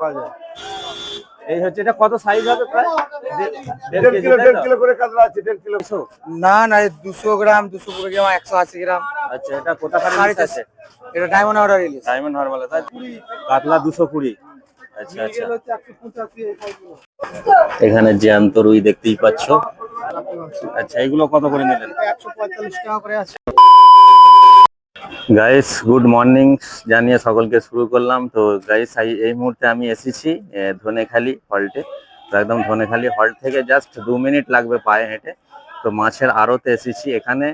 পাওয়া যায়। এই হচ্ছে এটা কত সাইজ হবে প্রায়? দেড় দেড় কিলো দেড় কিলো করে কাতলা আছে দেড় কিলো। না না দুশো গ্রাম দুশো কুড়ি গ্রাম একশো আশি গ্রাম। আচ্ছা এটা কোথাকার ইলিশ আছে? এটা ডায়মন্ড অর্ডার ইলিশ ডায়মন্ড হারবালা তাই কাতলা দুশো কুড়ি। আচ্ছা আচ্ছা। এখানে জ্যান্ত রুই দেখতেই পাচ্ছ। আচ্ছা এগুলো কত করে নিলেন? একশো পঁয়তাল্লিশ টাকা করে আছে। গাইস গুড মর্নিং জানিয়ে সকলকে শুরু করলাম। তো গাইস এই মুহূর্তে আমি এসেছি ধনেখালি হল্টে একদম ধনেখালি হল্ট থেকে জাস্ট দু মিনিট লাগবে পায়ে হেঁটে। তো মাছের আড়তে এসেছি এখানে।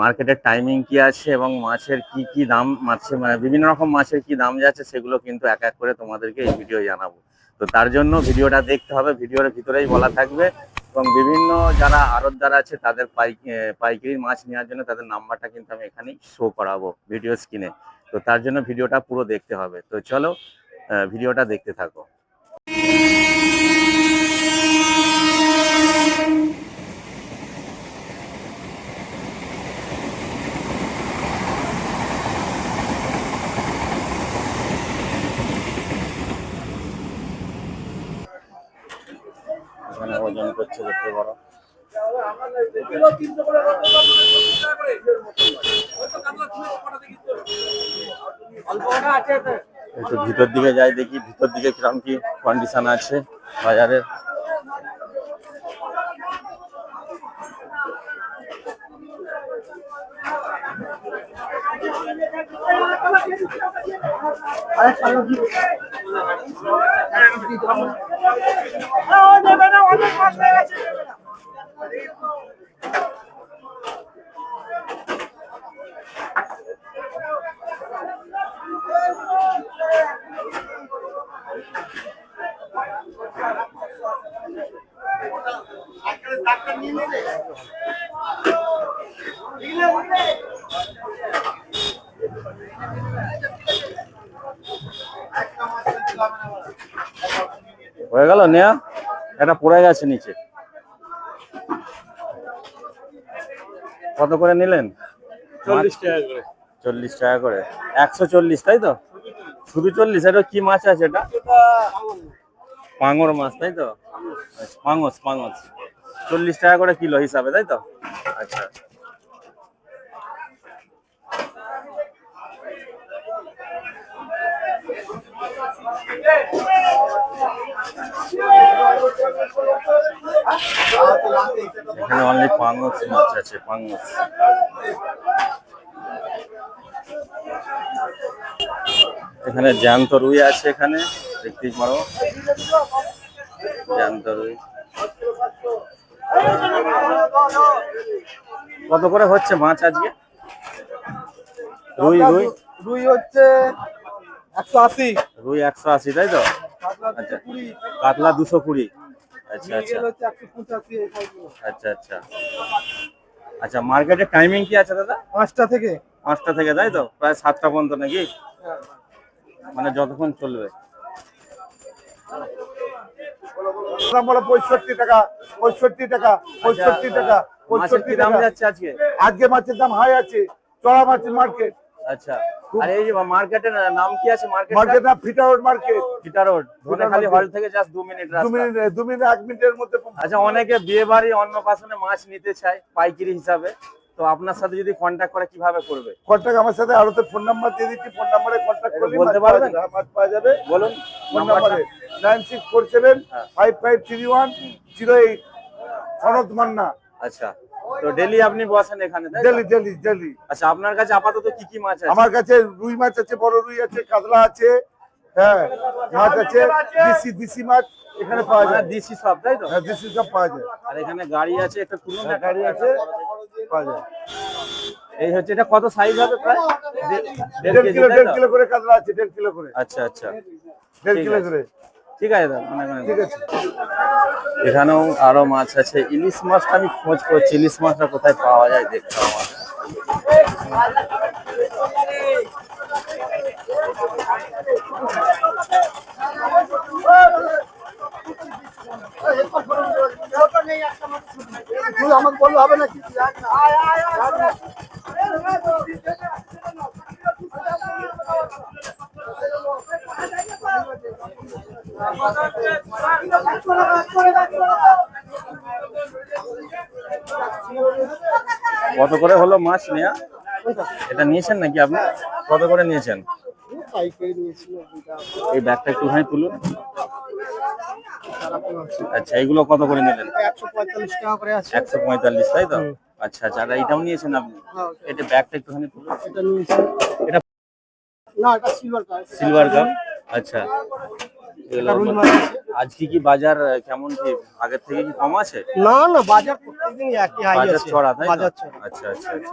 মার্কেটের টাইমিং কি আছে এবং মাছের কি কি দাম মাছের মানে বিভিন্ন রকম মাছের কি দাম যাচ্ছে সেগুলো কিন্তু এক এক করে তোমাদেরকে এই ভিডিও জানাব। তো তার জন্য ভিডিওটা দেখতে হবে। ভিডিওর ভিতরেই বলা থাকবে। এবং বিভিন্ন যারা আড়তদার আছে, তাদের পাইক পাইকারি মাছ নেওয়ার জন্য তাদের নাম্বারটা কিন্তু আমি এখানেই শো করাবো ভিডিও স্ক্রিনে তো তার জন্য ভিডিওটা পুরো দেখতে হবে। তো চলো ভিডিওটা দেখতে থাকো। এখানে ওজন করছে দেখতে পারো। একটু ভিতর দিকে যাই দেখি, ভিতর দিকে কিরম কি কন্ডিশন আছে বাজারের। হয়ে গেল নেয়া। এটা পড়ে গেছে নিচে। কত করে নিলেন? চল্লিশ টাকা করে। চল্লিশ টাকা করে। একশো চল্লিশ তাই তো? শুধু চল্লিশ এটা কি মাছ আছে এটা? পাঙর মাছ তাই তো? আচ্ছা, পাঙস পাঙস চল্লিশ টাকা করে কিলো হিসাবে তাই তো? আচ্ছা। এখানে অনলি পাঙস মাছ আছে পাঙস এখানে জ্যান্ত রুই আছে এখানে দেখতেই পারো। জ্যান্ত রুই। কত করে হচ্ছে মাছ আজকে? রুই রুই? রুই হচ্ছে একশো আশি। রুই একশো আশি তাই তো? আচ্ছা কাতলা দুশো কুড়ি। আচ্ছা আচ্ছা। আচ্ছা আচ্ছা। আচ্ছা মার্কেটের টাইমিং কি আছে দাদা? পাঁচটা থেকে। পাঁচটা থেকে তাই তো? প্রায় সাতটা পর্যন্ত নাকি? মানে যতক্ষণ চলবে। পঁয়ষট্টি টাকা পঁয়ষট্টি টাকা পঁয়ষট্টি টাকা আচ্ছা, মাছের কি পঁয়ষট্টি দাম টাকা। যাচ্ছে আজকে? আজকে মাছের দাম হাই আছে চড়া মাছের মার্কেট আচ্ছা। আর এই যে মার্কেটের নাম কি আছে? মার্কেট মার্কেট না ফিটা রোড মার্কেট ফিটা রোড ধনেখালি market। হল থেকে জাস্ট দু মিনিট দু রাস্তা মিনিট দু মিনিট এক মিনিটের মধ্যে আচ্ছা অনেকে বিয়ে বাড়ি অন্নপ্রাশনে মাছ নিতে চায় পাইকারি হিসাবে। তো আপনার সাথে যদি কন্ট্যাক্ট করে কীভাবে করবে? কন্ট্যাক্ট আমার সাথে আরও তো ফোন নাম্বার দিয়ে দিচ্ছি ফোন নাম্বারে কন্ট্যাক্ট করলে বলতে পারবেন? যাবে, মাছ পাওয়া যাবে। বলুন ফোন। নাম্বারে নাইন সিক্স ফোর সেভেন হ্যাঁ। Five five three one zero eight Sanad Manna. আচ্ছা। তো ডেলি আপনি বসেন এখানে তাই ডেলি ডেলি ডেলি। আচ্ছা আপনার কাছে আপাতত কি কি মাছ আছে? আমার কাছে রুই মাছ আছে বড় রুই আছে কাতলা আছে হ্যাঁ মাছ আছে দেশি দেশি মাছ এখানে পাওয়া যায়। দিশি সব তাই তো? হ্যাঁ দেশি সব পাওয়া যায়। আর এখানে গাড়ি আছে একটা তুলুন হ্যাঁ, গাড়ি আছে পাওয়া যায়। এই হচ্ছে এটা কত সাইজ হবে প্রায়? দেড় কিলো দেড়? কিলো করে কাতলা আছে দেড় কিলো করে। আচ্ছা আচ্ছা। দেড় কিলো করে। ঠিক আছে দাদা অনেক অনেক ঠিক আছে এখানেও আরও মাছ আছে ইলিশ মাছটা আমি খোঁজ করছি ইলিশ মাছটা কোথায় পাওয়া যায় দেখতে আমার তুই আমাকে বললে হবে না কিছু কত করে হলো মাছ নেয়া? এটা নিয়েছেন নাকি আপনি? কত করে নিয়েছেন? এই ব্যাগটা একটুখানি তুলুন। আচ্ছা এইগুলো কত করে নিলেন? একশো পঁয়তাল্লিশ টাকা করে আছে একশো পঁয়তাল্লিশ তাই তো? আচ্ছা আচ্ছা আর এটাও নিয়েছেন আপনি? এটা ব্যাগটা একটুখানি তুলুন। এটা সিলভার কাপ আচ্ছা। রুই আজকে কি বাজার কেমন কি আগের থেকে কি কম আছে? না না বাজার প্রত্যেকদিন একই হাই বাজার আছে। চড়া তাই বাজার আচ্ছা আচ্ছা আচ্ছা।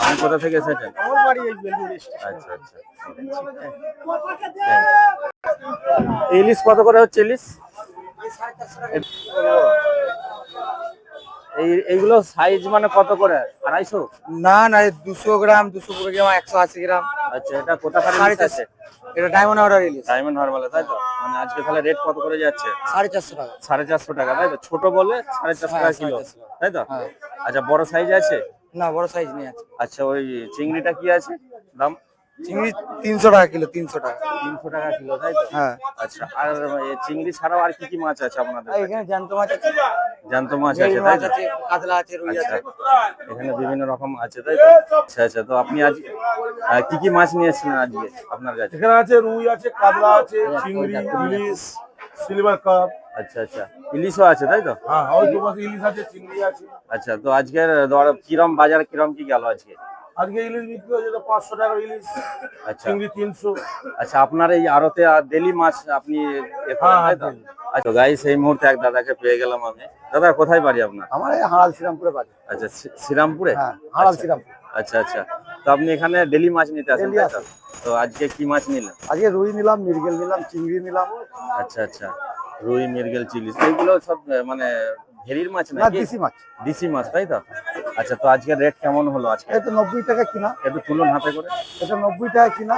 আপনি কোথা থেকে এসেছেন? আমার বাড়ি এই বেলগুড়ি আচ্ছা আচ্ছা ইলিশ কত করে হচ্ছে ইলিশ? এই এইগুলো সাইজ মানে কত করে? আড়াইশো? না না দুশো গ্রাম দুশো কুড়ি গ্রাম একশো আশি গ্রাম। আচ্ছা এটা কোথাকার ইলিশ আছে? এটা ডায়মন্ড অর্ডার ইলিশ ডায়মন্ড হারবালে তাই তো? মানে আজকে তাহলে রেট কত করে যাচ্ছে? সাড়ে চারশো টাকা। সাড়ে চারশো টাকা তাই তো? ছোট বলে সাড়ে চারশো হ্যাঁ, টাকা সাড়ে কিলো তাই তো? হ্যাঁ। আচ্ছা বড় সাইজ আছে? না বড় সাইজ নেই আছে আচ্ছা ওই চিংড়িটা কি আছে? দাম? চিংড়ি তিনশো টাকা কিলো তিনশো টাকা। তিনশো টাকা কিলো তাই হ্যাঁ। আচ্ছা আর এ চিংড়ি ছাড়াও আর কি কি মাছ আছে আপনাদের আর এখানে জ্যান্ত মাছ আছে। জ্যান্ত মাছ আছে তাই মাছ তো? আছে কাতলা আছে রুই আচ্ছা আছে। এখানে বিভিন্ন রকম আছে তাই তো? আচ্ছা আচ্ছা তো আপনি আজ আহ, কি কি মাছ নিয়ে এসেছিলেন আজকে আপনার কাছে? এখানে আছে রুই আছে কাতলা আছে চিংড়ি ইলিশ সিলভার কাপ। আচ্ছা আচ্ছা ইলিশও আছে তাই তো? হ্যাঁ ওই দু মাসে ইলিশ আছে চিংড়ি আছে। আচ্ছা তো আজকের দর কিরম বাজার কিরম কি গেল আজকে? আজকে ইলিশ বিক্রি হয়েছে তো পাঁচশো টাকার ইলিশ আচ্ছা। চিংড়ি তিনশো। আচ্ছা আপনার এই আড়তে ডেলি মাছ আপনি হ্যাঁ, daily। আচ্ছা গাইস এই মুহূর্তে এক দাদাকে পেয়ে গেলাম আমি। দাদা কোথায় বাড়ি আপনার? আমার এই হাড়াল শ্রীরামপুরে বাড়ি। আচ্ছা শ্রীরামপুরে? হ্যাঁ হাড়াল আচ্ছা। শ্রীরামপুর। আচ্ছা আচ্ছা। তো আপনি এখানে ডেলি মাছ নিতে আসেন তো? আজকে কি মাছ নিলেন? আজকে রুই নিলাম মিরগেল নিলাম চিংড়ি নিলাম। আচ্ছা আচ্ছা। রুই মিরগেল চিলি এগুলো সব মানে ভেরির মাছ না দেশি মাছ। দিশি মাছ তাই তো? আচ্ছা তো আজকের রেট কেমন হলো আজকে? এটা নব্বই টাকা কিনা। একটু তুলুন হাতে করে। এটা নব্বই টাকা কিনা।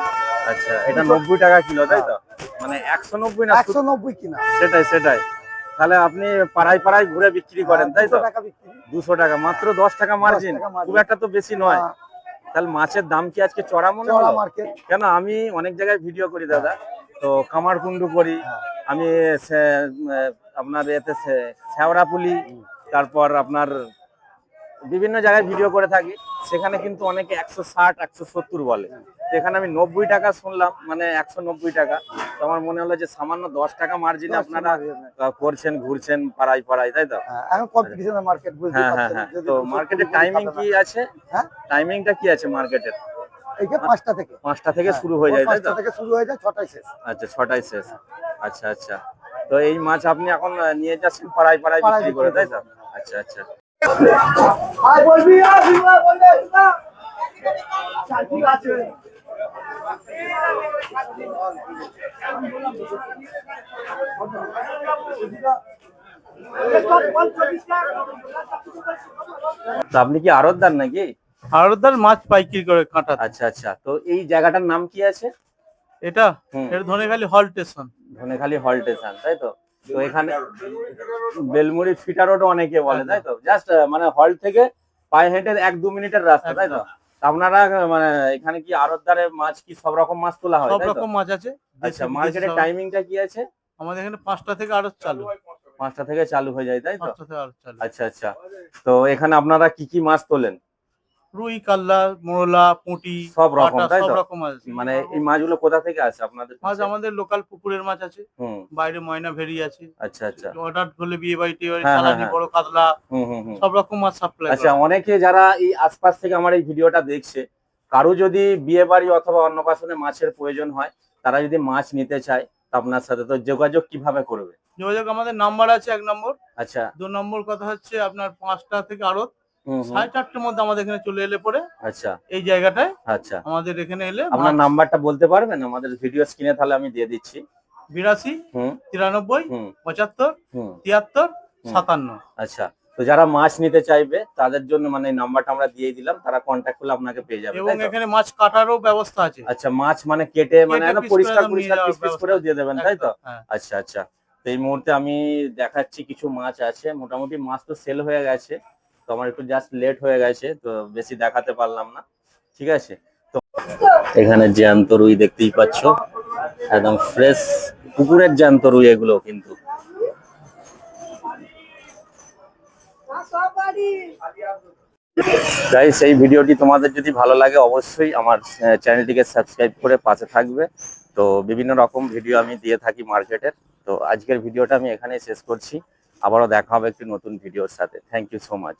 আচ্ছা এটা নব্বই টাকা কিলো তাই তো? মানে একশো নব্বই না একশো নব্বই কিনা। সেটাই সেটাই। তাহলে আপনি পাড়ায় পাড়ায় ঘুরে বিক্রি করেন তাই তো? দুশো টাকা মাত্র দশ টাকা মার্জিন খুব একটা তো বেশি নয়। হ্যাঁ, তাহলে মাছের দাম কি আজকে চড়া মনে হলো? মার্কেট কেন আমি অনেক জায়গায় ভিডিও করি দাদা। তো কামারকুন্ডু করি। হ্যাঁ। আমি আপনার এতে শেওড়াপুলি তারপর আপনার বিভিন্ন জায়গায় ভিডিও করে থাকি। সেখানে কিন্তু অনেকে একশো ষাট একশো সত্তর বলে। তো এখানে আমি নব্বই টাকা শুনলাম মানে একশো নব্বই টাকা। তো আমার মনে হলো যে সামান্য দশ টাকা মার্জিনে আপনারা করছেন ঘুরছেন পাড়ায় পাড়ায় তাই তো? হ্যাঁ, মার্কেট হ্যাঁ হ্যাঁ হ্যাঁ। তো মার্কেটের টাইমিং কি আছে? হ্যাঁ? টাইমিংটা কি আছে মার্কেটের পাঁচটা থেকে। পাঁচটা থেকে হ্যাঁ, শুরু হয়ে যায় তাই তো? থেকে শুরু হয়ে যায় ছটায় শেষ। আচ্ছা ছটায় শেষ। আচ্ছা আচ্ছা। তো এই মাছ আপনি এখন নিয়ে যাচ্ছেন পাড়ায় পাড়ায় বিক্রি করে তাই তো? আচ্ছা আচ্ছা। তো আপনি কি আড়তদার নাকি? আড়তদার মাছ পাইকারি করে কাঁটা আচ্ছা আচ্ছা। তো এই জায়গাটার নাম কি আছে? এটা? এটা ধনেখালি হল স্টেশন। ধনেখালি হল স্টেশন তাই তো? তো এখানে বেলমুড়ি ফিটা রোড অনেকে বলে তাই তো? জাস্ট মানে হল থেকে পায়ে হেঁটে এক দু মিনিটের রাস্তা তাই তো? আপনারা মানে এখানে কি আড়তদারে মাছ কি সব রকম মাছ তোলা হয় সব রকম মাছ আছে। আচ্ছা মার্কেটের টাইমিংটা কি আছে? আমাদের এখানে পাঁচটা থেকে আড়ত চালু। পাঁচটা থেকে চালু হয়ে যায় তাই তো? পাঁচটা থেকে আড়ত আচ্ছা আচ্ছা। তো এখানে আপনারা কি কি মাছ তোলেন? রুই কাল্লা মোরলা পুঁটি সব রকম, তাই সব তো? রকম আছে। মানে এই মাছগুলো কোথা থেকে আসে আপনাদের মাছ আমাদের লোকাল পুকুরের মাছ আছে। বাইরে ময়না ভেরি আছে। আচ্ছা আচ্ছা। অর্ডার হলে বিয়ে বাড়ি টিয়ে বাড়ি হ্যাঁ, হ্যাঁ, চালানি হ্যাঁ। বড় কাতলা সব রকম মাছ সাপ্লাই আচ্ছা অনেকে যারা এই আশপাশ থেকে আমার এই ভিডিওটা দেখছে কারও যদি বিয়ে বাড়ি অথবা অন্নপ্রাশনে মাছের প্রয়োজন হয় তারা যদি মাছ নিতে চায় আপনার সাথে তো যোগাযোগ কীভাবে করবে? যোগাযোগ আমাদের নাম্বার আছে এক নম্বর আচ্ছা। দু নম্বর কথা হচ্ছে আপনার পাঁচটা থেকে আড়ত সাড়ে চারটের মধ্যে আমাদের এখানে চলে এলে পরে আচ্ছা। এই জায়গাটায় আচ্ছা। আমাদের এখানে এলে আপনার নাম্বারটা বলতে পারবেন? আমাদের ভিডিও স্ক্রিনে তাহলে আমি দিয়ে দিচ্ছি। বিরাশি তিরানব্বই পঁচাত্তর তিয়াত্তর সাতান্ন। আচ্ছা। তো যারা মাছ নিতে চাইবে তাদের জন্য মানে নাম্বারটা আমরা দিয়ে দিলাম তারা কন্ট্যাক্ট করলে আপনাকে পেয়ে যাবে এবং এখানে মাছ কাটারও ব্যবস্থা আছে। আচ্ছা মাছ মানে কেটে মানে পরিষ্কার করে পরিষ্কার পিস পিস করেও দিয়ে দেবেন তাই তো? হ্যাঁ। আচ্ছা আচ্ছা। তো এই মুহূর্তে আমি দেখাচ্ছি কিছু মাছ আছে। মোটামুটি মাছ তো সেল হয়ে গেছে। তো আমার একটু জাস্ট লেট হয়ে গেছে, তো বেশি দেখাতে পারলাম না। ঠিক আছে? তো এখানে জ্যান্ত রুই দেখতেই পাচ্ছ। একদম ফ্রেশ পুকুরের জ্যান্ত রুই এগুলো কিন্তু। তাই সেই ভিডিওটি তোমাদের যদি ভালো লাগে, অবশ্যই আমার চ্যানেলটিকে সাবস্ক্রাইব করে পাশে থাকবে। তো বিভিন্ন রকম ভিডিও আমি দিয়ে থাকি মার্কেটের তো আজকের ভিডিওটা আমি এখানেই শেষ করছি। আবারও দেখা হবে একটি নতুন ভিডিওর সাথে। Thank you so much